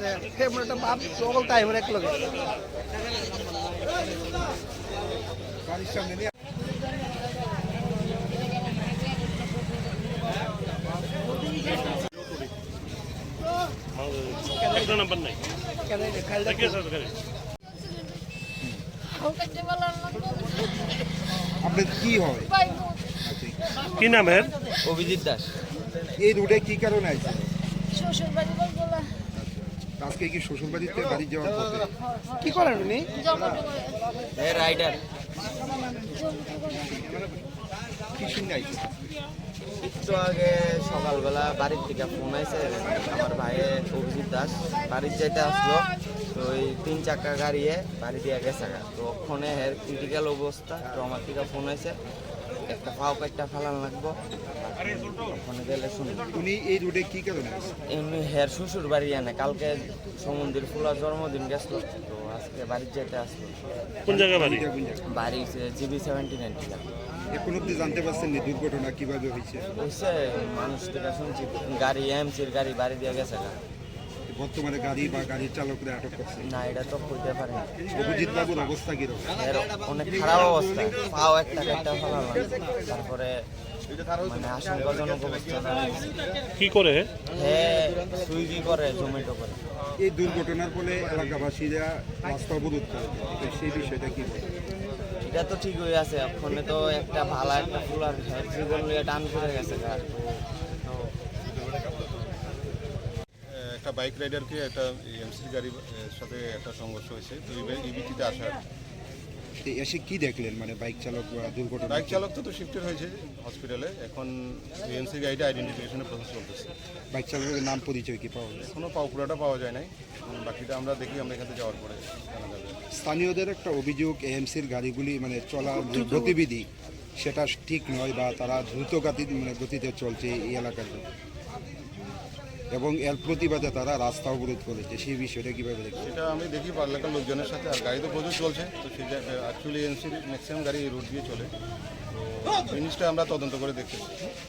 সব সকল টাইম এক লগে গাড়ির সামনে নিয়ে একটা নাম্বার নাই। কেন খাইলে দেখে। আছে ওখানে আপনার কি হয়? কি নামের অভিজিৎ দাস। এই রুটে কি কারণে আছে শ্বশুর বাড়ি বলব আজকে কি শ্বশুরবাড়িতে বাড়ি যাওয়ার পথে? কি করেন উনি? রাইডার। কি শুনে আইছে একটু আগে সকালবেলা বাড়ির থেকে ফোন আছে আমার ভাইয়ে অভিজিৎ দাস বাড়ির যেতে আসলো তো ওই তিন চাকা গাড়িয়ে বাড়ি দিয়ে গেছে। তো ওখানে হের ক্রিটিক্যাল অবস্থা তো আমার থেকে ফোন আছে একটা পাও কাটটা ফেলান লাগবো। ওখানে গেলে শুনি উনি এই রুটে কি কারণে এমনি হের শ্বশুর বাড়ি আনে কালকে সমুদ্রের ফুলার জন্মদিন গেছিল তো আজকে বাড়ির যেতে আসলো। কোন জায়গায় বাড়ি? বাড়ি জিবি সেভেন্টি নাইন এখন অব্দি জানতে পারছেন না দুর্ঘটনা কীভাবে হয়েছে? হইছে মানুষ থেকে শুনছি গাড়ি এমসির গাড়ি বাড়ি দিয়ে গেছে গা। বর্তমানে গাড়ি বা গাড়ির চালকরা আটক করছে। না এটা তো কইতে পারি না অভিজিৎ বাবুর অবস্থা কীরকম এর অনেক খারাপ অবস্থা। পাও একটা একটা ফেলা তারপরে মানে আশঙ্কাজনক অবস্থা। কি করে? হ্যাঁ সুইগি করে জোম্যাটো করে। এই দুর্ঘটনার ফলে এলাকাবাসীরা রাস্তা অবরোধ করে। তো সেই বিষয়টা কি বলে এটা তো ঠিক হয়ে আছে। ওখানে তো একটা ভালো একটা ফুলার জীবন লিয়ে টান করে গেছে। তো একটা বাইক রাইডারকে একটা এমসি গাড়ির সাথে একটা সংঘর্ষ হয়েছে। তো ইবিটিতে আসার এসে কি দেখলেন? মানে বাইক চালক বা দুর্ঘটনা বাইক চালক তো তো শিফটেড হয়েছে হসপিটালে এখন এমসি গাড়িটা আইডেন্টিফিকেশনের প্রসেস চলতেছে। বাইক চালকের নাম পরিচয় কি পাওয়া যায়? এখনও পাও পুরোটা পাওয়া যায় নাই। বাকিটা আমরা দেখি আমরা এখান থেকে যাওয়ার পরে জানা যাবে। স্থানীয়দের একটা অভিযোগ এএমসির গাড়িগুলি মানে চলা গতিবিধি সেটা ঠিক নয় বা তারা দ্রুত গতি মানে গতিতে চলছে এই এলাকার এবং এর প্রতিবাদে তারা রাস্তা অবরোধ করেছে। সেই বিষয়টা কীভাবে দেখছে সেটা আমি দেখি পার্লাকার লোকজনের সাথে, আর গাড়ি তো প্রচুর চলছে। তো সেই অ্যাকচুয়ালি এনসির ম্যাক্সিমাম গাড়ি এই দিয়ে চলে। তো জিনিসটা আমরা তদন্ত করে দেখতেছি।